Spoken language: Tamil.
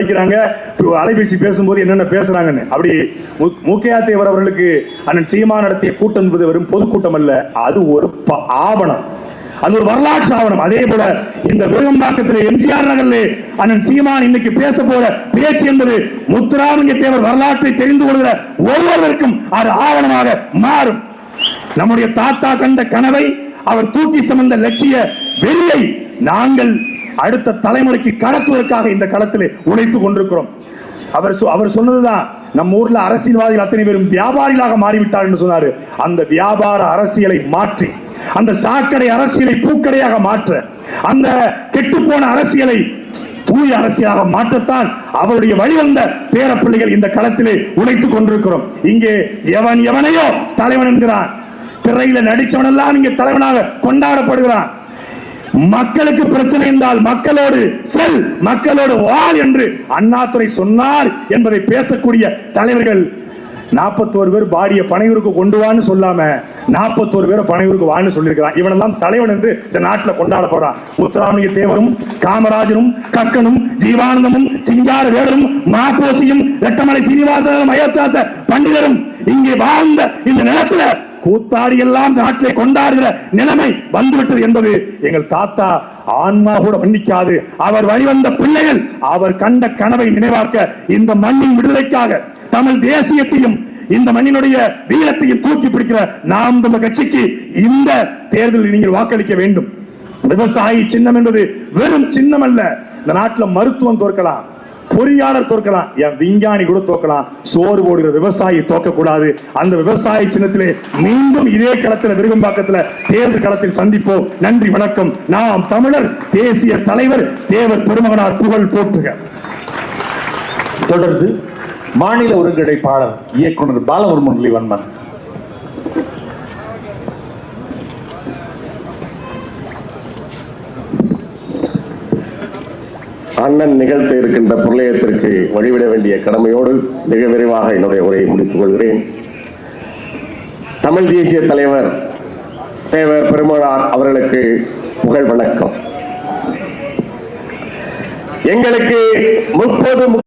வைக்கிறாங்க அலைபேசி பேசும்போது என்னென்ன பேசுறாங்கன்னு. அப்படி மு- தேவர் அவர்களுக்கு அண்ணன் சீமா நடத்திய கூட்டம் என்பது வெறும் பொதுக்கூட்டம் அல்ல. அது ஒரு ஆவணம். அது ஒரு வரலாற்று ஆவணம். அதே போல இந்த விருகம்பாக்கத்தில் எம்ஜிஆர் நகர்ல அண்ணன் சீமான் இன்னைக்கு பேச போற பேச்சு என்பது முத்துராமலிங்க தேவர் வரலாற்றை தெரிந்து கொள்கிற ஒவ்வொருவருக்கும் அது ஆவணமாக மாறும். நம்முடைய தாத்தா கண்ட கனவை அவர் தூக்கி சுமந்த லட்சிய வெறியை நாங்கள் அடுத்த தலைமுறைக்கு கடத்துவதற்காக இந்த களத்திலே உழைத்துக் கொண்டிருக்கிறோம். அவர் சொ- அவர் சொன்னதுதான் நம்ம ஊர்ல அரசியல்வாதிகள் அத்தனை பேரும் வியாபாரிகளாக மாறிவிட்டார் என்று சொன்னாரு. அந்த வியாபார அரசியலை மாற்றி அந்த சாக்கடை அரசியலை பூக்கடையாக மாற்ற அந்த கெட்டுப்போன அரசியலை தூய அரசியலாக மாற்றத்தான் அவருடைய வழிவந்த பேரப்பிள்ளைகள் இந்த களத்திலே உழைத்துக் கொண்டிருக்கிறோம். இங்கே எவன் எவனையோ தலைவன் என்கிறான். திரையில நடிச்சவன் எல்லாம் இங்கே தலைவனாக கொண்டாடப்படுகிறான். மக்களுக்கு பிரச்சனை என்றால் மக்களோடு செல் மக்களோடு வாழ் என்று அண்ணாதுரை சொன்னார் என்பதை பேசக்கூடிய தலைவர்கள் நாற்பத்தோரு பேர் பாடிய பனையூருக்கு கொண்டு வான்னு சொல்லாம நாற்பத்தோரு பேரை பனையூருக்கு வான்னு சொல்லியிருக்கிறான். இவனெல்லாம் தலைவன் என்று இந்த நாட்டில் கொண்டாடப்படுறான் முத்துராமலிங்க தேவரும் காமராஜரும் கக்கனும் ஜீவானந்தமும் சிங்கார வேடரும் மாப்போசியும் ரெட்டமலை சீனிவாசனும் அயோத்தாச பண்டிதரும் இங்கே வாழ்ந்த இந்த நிலத்துல கூத்தாடி எல்லாம் நாட்டிலே கொண்டாடுகிற நிலைமை வந்துவிட்டது என்பது எங்கள் தாத்தா ஆன்மா கூட மன்னிக்காது. அவர் வழிவந்த பிள்ளைகள் அவர் கண்ட கனவை நினைவாக்க இந்த மண்ணின் விடுதலைக்காக தமிழ் தேசியத்தையும் இந்த மண்ணினுடைய வீரத்தையும் தூக்கி பிடிக்கிற நாம் தமிழ் கட்சிக்கு இந்த தேர்தலில் நீங்கள் வாக்களிக்க வேண்டும். விவசாயி சின்னம் என்பது வெறும் சின்னம் அல்ல இந்த நாட்டில் மருத்துவம் தோற்கலாம். பொறியாளர் தோற்கலாம் என் விஞ்ஞானி கூட தோற்கலாம். சோறு போடுகிற விவசாயி தோக்கக்கூடாது அந்த விவசாய சின்னத்திலே மீண்டும் இதே களத்தில் விருகம்பாக்கத்தில் தேர்தல் களத்தில் சந்திப்போம். நன்றி வணக்கம். நாம் தமிழர் தேசிய தலைவர் தேவர் பெருமகனார் புகழ் போற்றுக. தொடர்ந்து மாநில ஒருங்கிணைப்பாளர் இயக்குனர் பாலமுரளி வன்மன். அண்ணன் நிகழ்த்த இருக்கின்ற பிரளயத்திற்கு வழிவிட வேண்டிய கடமையோடு மிக விரைவாக என்னுடைய உரையை முடித்துக் கொள்கிறேன். தமிழ் தேசிய தலைவர் தேவர் பெருமானார் அவர்களுக்கு புகழ் வணக்கம். எங்களுக்கு முப்பது